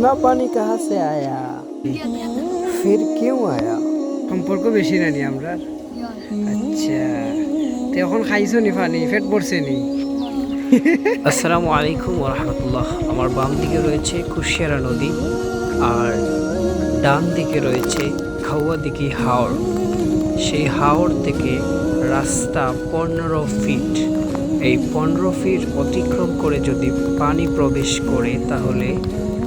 इतना पानी कहाँ से आया फिर क्यों आया সম্পর্ক বেশি না নি আমরা আচ্ছা তো এখন খাইছো নি পানি পেট ভরছে নি আসসালামু আলাইকুম রহমতুল্লাহ আমার বাম দিকে রয়েছে কুশিয়ারা নদী আর ডান দিকে রয়েছে খাওয়া দিঘি হাওড় সেই হাওড় থেকে রাস্তা পনেরো ফিট এই পনেরো ফিট অতিক্রম করে যদি পানি প্রবেশ করে তাহলে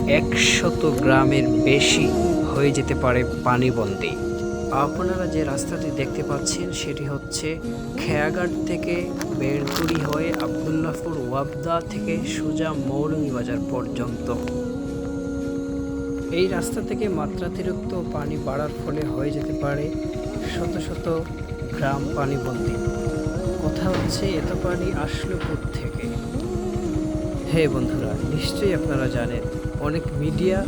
একশত গ্রামের বেশি হয়ে যেতে পারে পানিবন্দী আপনারা যে রাস্তাটি দেখতে পাচ্ছেন, সেটি হচ্ছে খেয়াঘাট থেকে বেরকুড়ি হয়ে আবদুল্লাহপুর ওয়াবদা থেকে সোজা বাজার পর্যন্ত। এই রাস্তা থেকে মাত্রাতিরিক্ত পানি বাড়ার ফলে হয়ে যেতে পারে শত শত গ্রাম পানিবন্দী কথা হচ্ছে, এত পানি আসলো থেকে হে বন্ধুরা, নিশ্চয়ই আপনারা জানেন অনেক মিডিয়া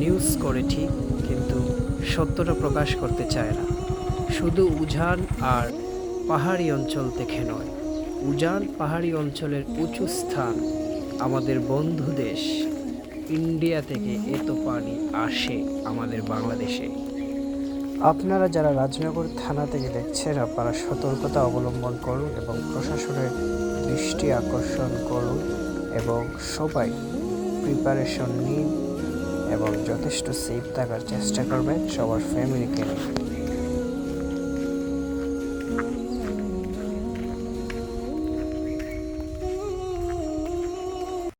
নিউজ করে ঠিক, কিন্তু সত্যটা প্রকাশ করতে চায় না। শুধু উজান আর পাহাড়ি অঞ্চল দেখে নয়, উজান পাহাড়ি অঞ্চলের উঁচু স্থান আমাদের বন্ধু দেশ। ইন্ডিয়া থেকে এত পানি আসে আমাদের বাংলাদেশে। আপনারা যারা রাজনগর থানা থেকে দেখছেন, আপনারা সতর্কতা অবলম্বন করুন এবং প্রশাসনের দৃষ্টি আকর্ষণ করুন এবং সবাই প্রিপারেশন নিন এবং যথেষ্ট সেফ থাকার চেষ্টা করবেন সবার ফ্যামিলিকে নিয়ে।